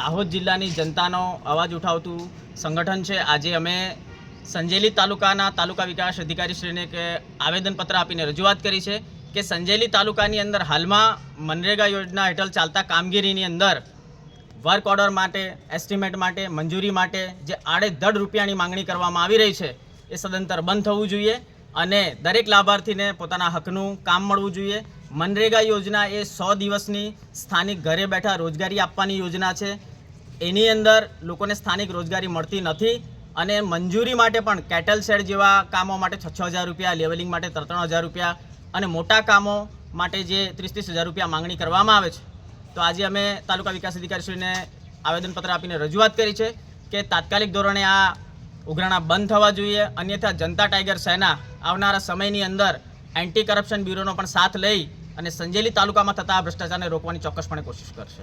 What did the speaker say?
દાહોદ જિલ્લાની જનતાનો અવાજ ઉઠાવતું સંગઠન છે. આજે અમે સંજેલી તાલુકાના તાલુકા વિકાસ અધિકારીશ્રીને કે આવેદનપત્ર આપીને રજૂઆત કરી છે કે સંજેલી તાલુકાની અંદર હાલમાં મનરેગા યોજના હેઠળ ચાલતા કામગીરીની અંદર વર્ક ઓર્ડર માટે, એસ્ટિમેટ માટે, મંજૂરી માટે જે આડેધડ રૂપિયાની માંગણી કરવામાં આવી રહી છે એ સદંતર બંધ થવું જોઈએ અને દરેક લાભાર્થીને પોતાના હકનું કામ મળવું જોઈએ. મનરેગા યોજના એ સો દિવસની સ્થાનિક ઘરે બેઠા રોજગારી આપવાની યોજના છે. એની અંદર લોકોને સ્થાનિક રોજગારી મળતી નથી અને મંજૂરી માટે પણ કેટલ શેડ જેવા કામો માટે છ છ હજાર રૂપિયા લેવલિંગ માટે ત્રણ હજાર રૂપિયા અને મોટા કામો માટે જે ત્રીસ ત્રીસ હજાર રૂપિયા માંગણી કરવામાં આવે છે. તો આજે અમે તાલુકા વિકાસ અધિકારીશ્રીને આવેદનપત્ર આપીને રજૂઆત કરી છે કે તાત્કાલિક ધોરણે આ ઉઘરાણા બંધ થવા જોઈએ. અન્યથા જનતા ટાઈગર સેના આવનારા સમયની અંદર એન્ટી કરપ્શન બ્યુરોનો પણ સાથ લઈ અને સંજેલી તાલુકામાં થતા આ ભ્રષ્ટાચારને રોકવાની ચોક્કસપણે કોશિશ કરશે.